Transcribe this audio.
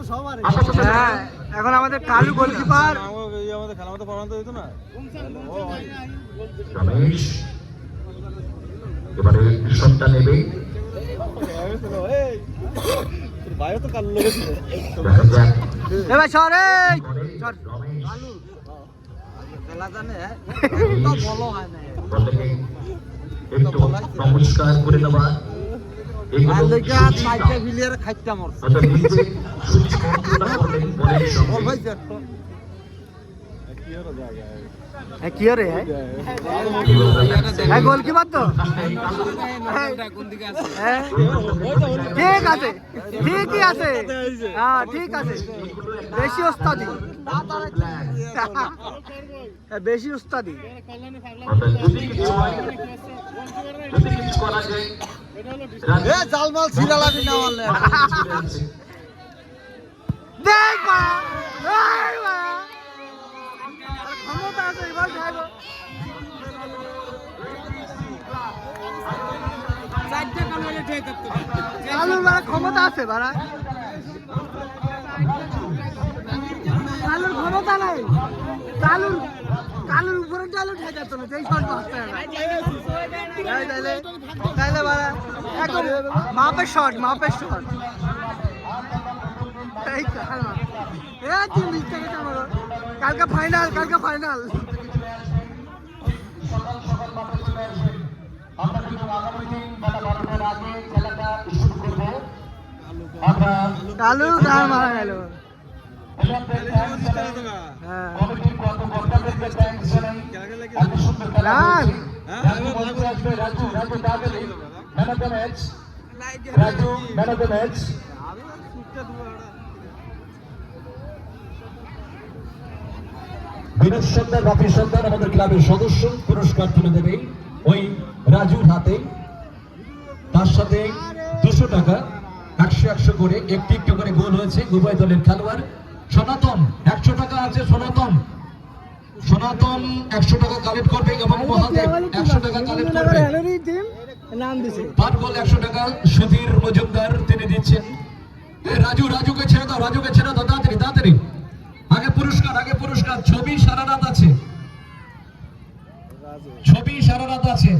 হ্যাঁ এখন আমাদের কালু গোলকিপার আমাদের খেলা মতো পড়ানো হইতো না রমেশ এবারে শটটা নেবে। বাইরে তো কালো লেগেছিল এবার সর এই খেলা জানে তো বলটাকে একটু নমস্কার করে ভিলিয়ার খাইতে মর হ্যাঁ হ্যাঁ? হ্যাঁ। বেশি ওস্তাদি। হ্যাঁ, বেশি এ জালমাল লাগি না বললে দেখ মা এই মা আর ক্ষমতা আছে এবার খাইবো ক্ষমতা আছে কালুর ক্ষমতা নাই কালুর কালুর উপরে চালু ঠেকাতো না যেই শট মারতে হবে তাই তাইলে তাইলে মাপের শট মাপের শট এই কাল মা। এ তিন চামারো কালকে ফাইনাল কালকে ফাইনাল আমরা কিন্তু আগামী দিন বেলা বারোটার আগে খেলাটা শুরু করব। আমরা কালু গান মারা গেল? হ্যাঁ। লাল। রাজু মঞ্চে Raju Raju man of the match Binod Sardar Rafi Sardar আমাদের ক্লাবের সদস্য পুরস্কার তুলে দেবে ওই রাজুর হাতে। তার সাথে দুশো টাকা একশো একশো করে একটি একটু করে গোল হয়েছে উভয় দলের খেলোয়াড়। সনাতন একশো টাকা আছে সনাতন। সনাতন একশো টাকা কালেক্ট করবে এবং মহাদেব একশো টাকা কালেক্ট করবে। পার গোল একশো টাকা সুধীর মজুমদার তিনি দিচ্ছেন। রাজু রাজুকে ছেড়ে দাও রাজুকে ছেড়ে দাও তাড়াতাড়ি তাড়াতাড়ি আগে পুরস্কার আগে পুরস্কার ছবি সারা রাত আছে। ছবি সারা রাত আছে।